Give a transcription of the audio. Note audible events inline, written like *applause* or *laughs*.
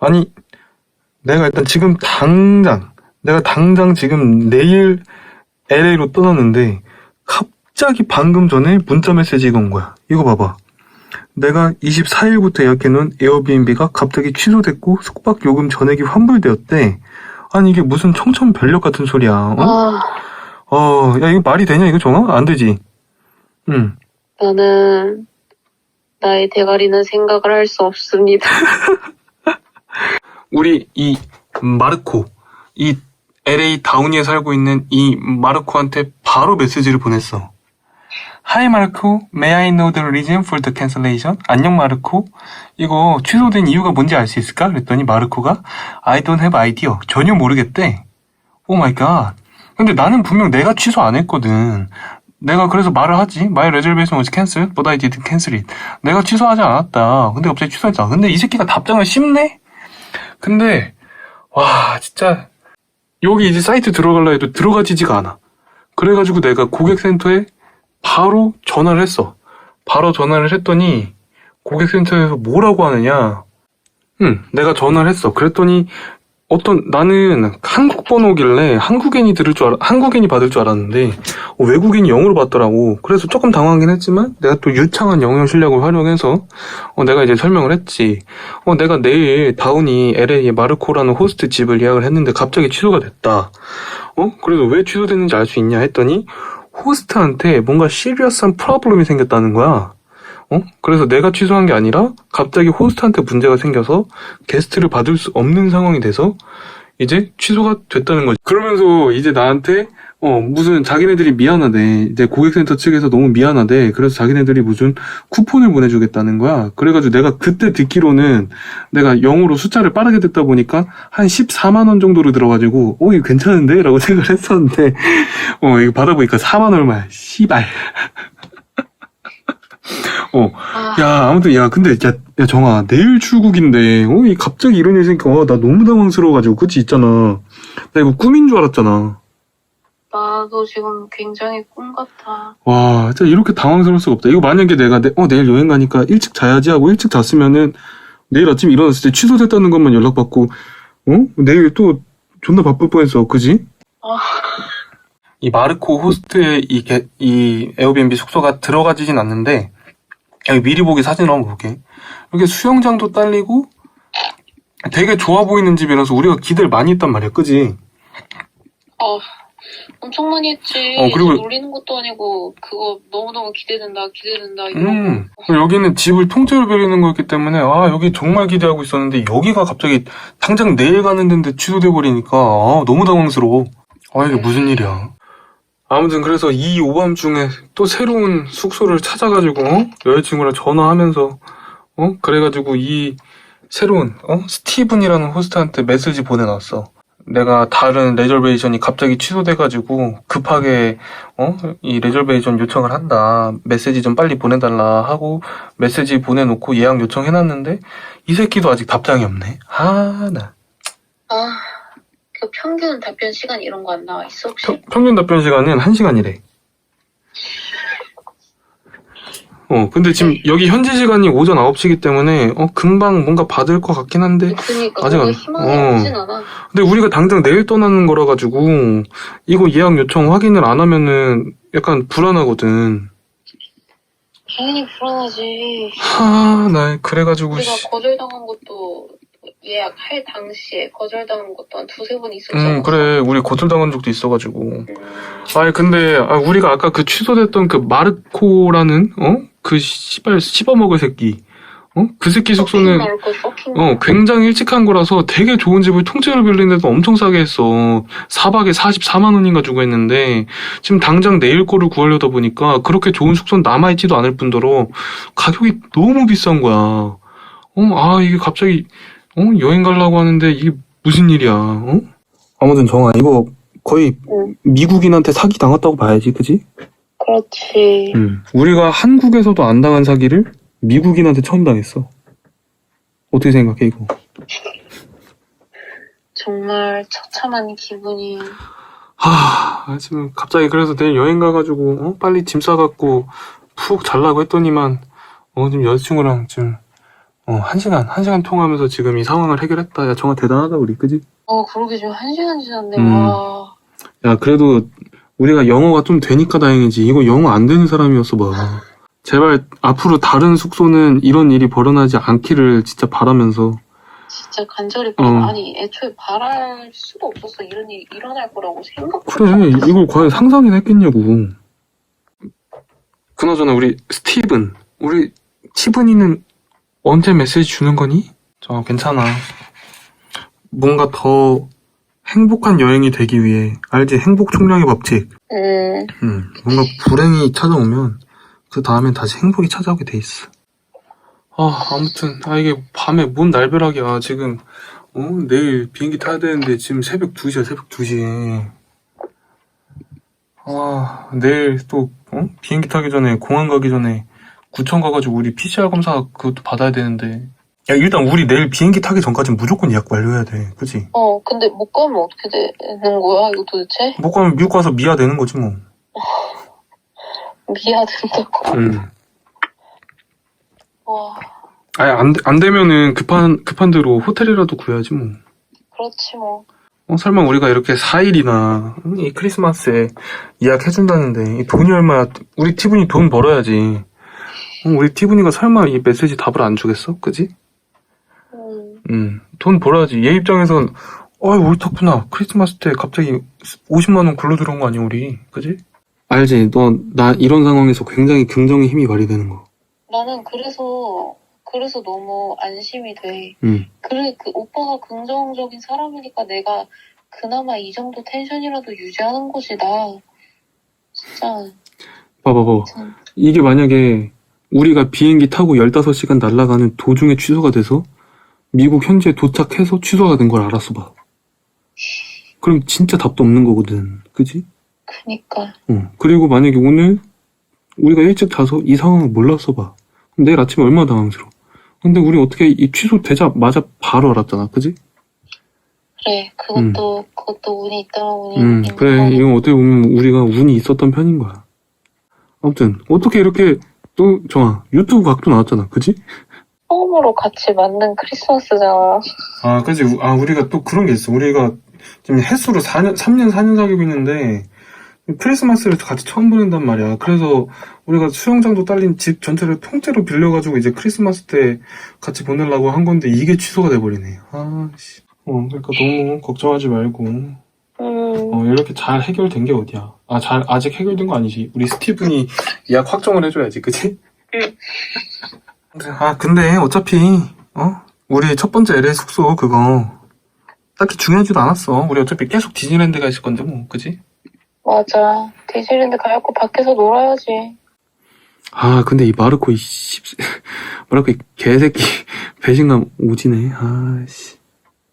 아니, 내가 일단 지금 당장, 내가 당장 지금 내일 LA로 떠났는데, 갑자기 방금 전에 문자 메시지가 온 거야. 이거 봐봐. 내가 24일부터 예약해놓은 에어비앤비가 갑자기 취소됐고, 숙박 요금 전액이 환불되었대. 아니, 이게 무슨 청천벽력 같은 소리야. 어? 아, 어, 야, 이거 말이 되냐, 이거 정아? 안 되지. 응. 나는 나의 대가리는 생각을 할 수 없습니다. *laughs* 우리 이 마르코, 이 LA 다우니에 살고 있는 이 마르코한테 바로 메시지를 보냈어. Hi 마르코, may I know the reason for the cancellation? 안녕 마르코, 이거 취소된 이유가 뭔지 알 수 있을까? 그랬더니 마르코가 I don't have idea. 전혀 모르겠대. 오 마이 갓. 근데 나는 분명 내가 취소 안 했거든. 내가 그래서 말을 하지. My reservation was cancelled, but I didn't cancel it. 내가 취소하지 않았다. 근데 갑자기 취소했다. 근데 이 새끼가 답장을 씹네? 근데 와 진짜 여기 이제 사이트 들어갈라 해도 들어가지지가 않아. 그래가지고 내가 고객센터에 바로 전화를 했어. 바로 전화를 했더니 고객센터에서 뭐라고 하느냐. 응, 내가 전화를 했어. 그랬더니 어떤 나는 한국 번호길래 한국인이 들을 줄 알, 한국인이 받을 줄 알았는데 어, 외국인이 영어로 받더라고. 그래서 조금 당황하긴 했지만 내가 또 유창한 영어 실력을 활용해서 어, 내가 이제 설명을 했지. 어, 내가 내일 다운이 LA의 마르코라는 호스트 집을 예약을 했는데 갑자기 취소가 됐다. 어? 그래서 왜 취소됐는지 알 수 있냐 했더니 호스트한테 뭔가 시리어스한 프로블럼이 생겼다는 거야. 어? 그래서 내가 취소한 게 아니라 갑자기 호스트한테 문제가 생겨서 게스트를 받을 수 없는 상황이 돼서 이제 취소가 됐다는 거지. 그러면서 이제 나한테 어 무슨 자기네들이 미안하대. 이제 고객센터 측에서 너무 미안하대. 그래서 자기네들이 무슨 쿠폰을 보내주겠다는 거야. 그래가지고 내가 그때 듣기로는 내가 영어로 숫자를 빠르게 듣다 보니까 한 14만 원 정도로 들어가지고 어 이거 괜찮은데? 라고 *laughs* 생각을 했었는데 어 이거 받아보니까 4만 얼마야. 씨발. 어 아, 야, 아무튼, 야, 근데, 야, 야, 정아, 내일 출국인데, 어, 이 갑자기 이런 일이 생기니까, 와, 나 너무 당황스러워가지고, 그치, 있잖아. 나 이거 꿈인 줄 알았잖아. 나도 지금 굉장히 꿈 같아. 와, 진짜 이렇게 당황스러울 수가 없다. 이거 만약에 내가, 내, 어, 내일 여행 가니까 일찍 자야지 하고 일찍 잤으면은, 내일 아침 일어났을 때 취소됐다는 것만 연락받고, 어? 내일 또 존나 바쁠 뻔했어, 그지? 아, 이 마르코 호스트의 이, 게- 이 에어비앤비 숙소가 들어가지진 않는데, 여기 미리 보기 사진을 한번 볼게. 이렇게 수영장도 딸리고, 되게 좋아 보이는 집이라서 우리가 기대를 많이 했단 말이야, 그지? 어, 엄청 많이 했지. 어, 그리고- 놀리는 것도 아니고 그거 너무너무 기대된다, 기대된다 이거. 음, 여기는 집을 통째로 빌리는 거였기 때문에, 아, 여기 정말 기대하고 있었는데, 여기가 갑자기 당장 내일 가는 데인데 취소돼 버리니까, 아, 너무 당황스러워. 아, 이게 무슨 일이야. 아무튼 그래서 이 오밤중에 또 새로운 숙소를 찾아가지고, 어? 여자친구랑 전화하면서, 어? 그래가지고 이 새로운, 어? 스티븐이라는 호스트한테 메시지 보내놨어. 내가 다른 레저베이션이 갑자기 취소돼가지고 급하게 어? 이 레저베이션 요청을 한다. 메시지 좀 빨리 보내달라 하고 메시지 보내놓고 예약 요청해놨는데 이 새끼도 아직 답장이 없네. 아, 나. 아, 그 평균 답변 시간 이런 거 안 나와 있어 혹시? 평, 평균 답변 시간은 1시간이래. 어, 근데 지금 여기 현지 시간이 오전 9시기 때문에 어, 금방 뭔가 받을 것 같긴 한데 그니까 아직 안- 희망이 어. 없진 않아. 근데 우리가 당장 내일 떠나는 거라 가지고 이거 예약 요청 확인을 안 하면은 약간 불안하거든. 당연히 불안하지. 하, 나 그래 가지고 우리가 씨. 거절당한 것도 예약할 당시에 거절당한 것도 한 두세 번 있었잖아. 음, 그래. 우리 거절당한 적도 있어가지고. 음, 아니, 근데, 아, 우리가 아까 그 취소됐던 그 마르코라는, 어? 그 씨발 씹어먹을 새끼. 어? 그 새끼 숙소는, 거 쇼핑. 어, 굉장히 일찍 한 거라서 되게 좋은 집을 통째로 빌리는데도 엄청 싸게 했어. 4박에 44만원인가 주고 했는데, 지금 당장 내일 거를 구하려다 보니까 그렇게 좋은 숙소는 남아있지도 않을 뿐더러 가격이 너무 비싼 거야. 어, 아, 이게 갑자기, 어, 여행 가려고 하는데 이게 무슨 일이야, 어? 아무튼 정아, 이거 거의 응. 미국인한테 사기 당했다고 봐야지, 그지? 그렇지. 응. 우리가 한국에서도 안 당한 사기를 미국인한테 처음 당했어. 어떻게 생각해, 이거? 정말 처참한 기분이. 하, 지금 갑자기 그래서 내일 여행 가가지고, 어? 빨리 짐 싸갖고 푹 잘라고 했더니만, 어, 지금 여자친구랑 지금, 어, 한 시간, 한 시간 통화하면서 지금 이 상황을 해결했다. 야, 정말 대단하다, 우리. 그지? 어, 그러게 지금 한 시간 지났네. 음. 와. 야, 그래도 우리가 영어가 좀 되니까 다행이지. 이거 영어 안 되는 사람이었어, 봐. 제발 앞으로 다른 숙소는 이런 일이 벌어나지 않기를 진짜 바라면서. 진짜 간절히 어. 바라. 아니, 애초에 바랄 수도 없었어. 이런 일이 일어날 거라고 생각도 그래, 이걸 과연 상상이나 했겠냐고. 그나저나 우리 스티븐, 우리 치븐이는 언제 메시지 주는 거니? 저 괜찮아. 뭔가 더 행복한 여행이 되기 위해 알지? 행복 총량의 법칙. 음, 음, 뭔가 불행이 찾아오면 그 다음엔 다시 행복이 찾아오게 돼 있어. 아, 아무튼 아 이게 밤에 뭔 날벼락이야. 지금 어, 내일 비행기 타야 되는데 지금 새벽 2시야, 새벽 2시. 아, 내일 또 어? 비행기 타기 전에 공항 가기 전에 구청 가가지고 우리 PCR 검사 그것도 받아야 되는데. 야, 일단 우리 내일 비행기 타기 전까지는 무조건 예약 완료해야 돼. 그치? 어, 근데 못 가면 어떻게 되는 거야, 이거 도대체? 못 가면 미국 가서 미아 되는 거지 뭐. *laughs* 미아 된다고. 음. 와, 아니 안, 되- 안 되면은 급한 급한 대로 호텔이라도 구해야지 뭐. 그렇지 뭐. 어, 설마 우리가 이렇게 4일이나 이 크리스마스에 예약해준다는데 이 돈이 얼마야? 우리 티분이 돈 벌어야지. 어, 우리 티분이가 설마 이 메시지 답을 안 주겠어? 그지? 음, 음, 돈 벌어야지. 얘 입장에선 어이 옳다구나. 크리스마스 때 갑자기 50만 원 굴러 들어온 거 아니야 우리? 그지? 알지. 너 나 이런 상황에서 굉장히 긍정의 힘이 발휘되는 거. 나는 그래서, 그래서 너무 안심이 돼. 음. 그래, 그 오빠가 긍정적인 사람이니까 내가 그나마 이 정도 텐션이라도 유지하는 거지, 나. 진짜, 봐봐 봐. 참. 이게 만약에 우리가 비행기 타고 15시간 날아가는 도중에 취소가 돼서 미국 현지에 도착해서 취소가 된 걸 알았어 봐. 그럼 진짜 답도 없는 거거든. 그지? 그니까. 어. 그리고 만약에 오늘 우리가 일찍 자서 이 상황을 몰랐어 봐. 그럼 내일 아침에 얼마나 당황스러워. 근데 우리 어떻게 이 취소되자마자 바로 알았잖아. 그지? 그래, 그것도, 그것도 운이 있다면 운이 음, 그래. 이건 어떻게 보면 우리가 운이 있었던 편인 거야. 아무튼 어떻게 이렇게 또 정아 유튜브 각도 나왔잖아. 그지? 처음으로 같이 만든 크리스마스잖아. 아, 그지. 아, 우리가 또 그런 게 있어. 우리가 지금 횟수로 4년, 3년, 4년 사귀고 있는데, 크리스마스를 같이 처음 보낸단 말이야. 그래서 우리가 수영장도 딸린 집 전체를 통째로 빌려가지고 이제 크리스마스 때 같이 보내려고 한 건데, 이게 취소가 돼버리네. 아, 씨. 어, 그러니까 너무 걱정하지 말고, 음, 어, 이렇게 잘 해결된 게 어디야. 아, 잘, 아직 해결된 거 아니지. 우리 스티븐이 예약 확정을 해줘야지. 그치? 응. 아, 근데 어차피, 어? 우리 첫 번째 LA 숙소 그거 딱히 중요하지도 않았어. 우리 어차피 계속 디즈니랜드 가 있을 건데 뭐, 그지? 맞아. 디즈니랜드 가갖고 밖에서 놀아야지. 아, 근데 이 마르코 이 씹, *laughs* 마르코 이 개새끼 배신감 오지네. 아, 씨.